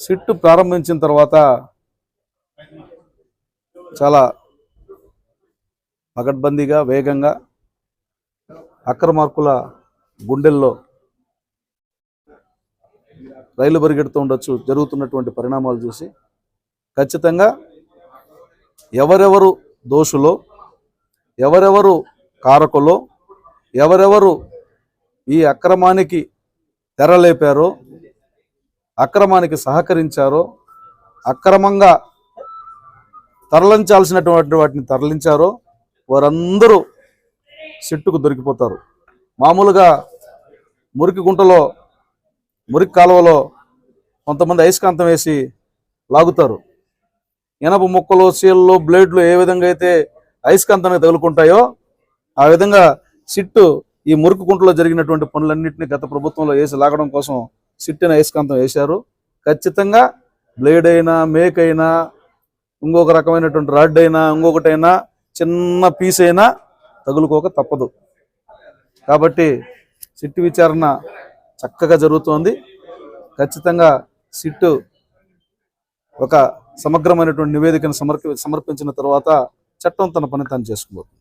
Sit ప్రారంభించిన తర్వాత చాలా పగడ్బందీగా వేగంగా అక్రమార్కుల గుండెల్లో రైలు పరిగెడుతూ ఉండొచ్చు జరుగుతున్నటువంటి పరిణామాలు చూసి. ఖచ్చితంగా ఎవరెవరు దోషులో ఎవరెవరు కారకులో ఎవరెవరు ఈ అక్రమానికి తెరలేపారో అక్రమానికి సహకరించారో అక్రమంగా తరలించాల్సినటువంటి వాటిని తరలించారో వారందరూ సిట్టుకు దొరికిపోతారు. మామూలుగా మురికి గుంటలో మురికి కాలువలో కొంతమంది అయస్కాంతం వేసి లాగుతారు. ఇనప ముక్కలు చీళ్ళు బ్లేడ్లు ఏ విధంగా అయితే అయస్కాంతానికి తగులుకుంటాయో ఆ విధంగా సిట్టు ఈ మురికి గుంటలో జరిగినటువంటి పనులన్నింటినీ గత ప్రభుత్వంలో వేసి లాగడం కోసం సిట్టిన అయస్కాంతం వేశారు. ఖచ్చితంగా బ్లేడ్ అయినా మేక్ అయినా ఇంకొక రకమైనటువంటి రాడ్ అయినా ఇంకొకటైనా చిన్న పీస్ అయినా తగులుకోక తప్పదు. కాబట్టి సిట్టు విచారణ చక్కగా జరుగుతోంది. ఖచ్చితంగా సిట్టు ఒక సమగ్రమైనటువంటి నివేదికను సమర్పి సమర్పించిన తర్వాత చట్టం తన పని తాను చేసుకోబోతుంది